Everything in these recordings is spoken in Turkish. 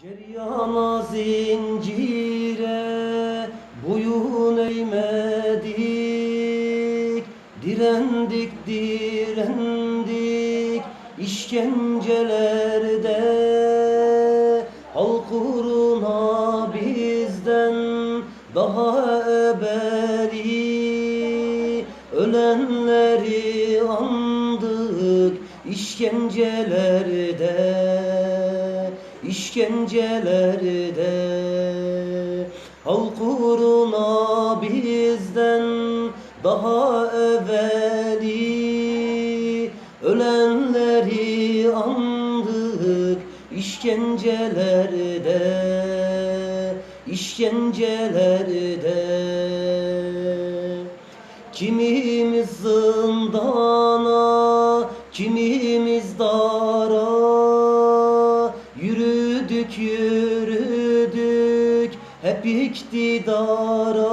Ceryana zincire boyun eğmedik. Direndik direndik işkencelerde. Halk uğruna bizden daha ebedi. Ölenleri andık işkencelerde işkencelerde Halk uğruna bizden daha evveli Ölenleri andık işkencelerde işkencelerde Kimimiz zindana, kimimiz dara Yürüdük yürüdük hep iktidara.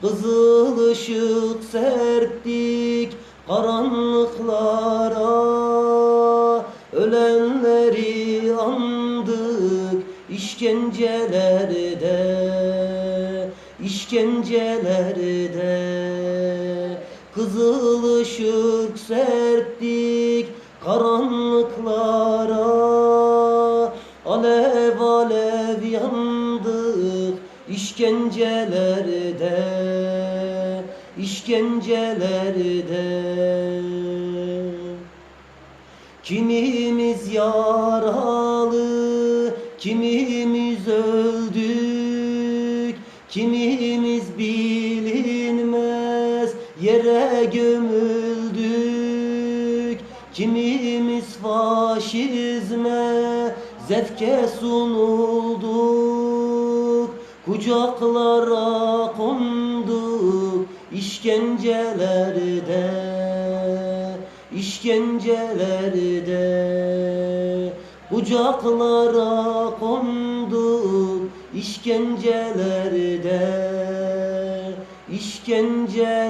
Kızıl ışık serptik karanlıklara. Ölenleri andık işkencelerde işkencelerde Kızıl ışık serptik karanlıklara Alev yandık işkencelerde işkencelerde. Kimimiz yaralı, kimimiz öldük, kimimiz bilinmez yere gömüldük, kimimiz faşizme zevke sunulduk, kucaklara konduk işkencelerde işkencelerde. Kucaklara konduk işkencelerde işkencelerde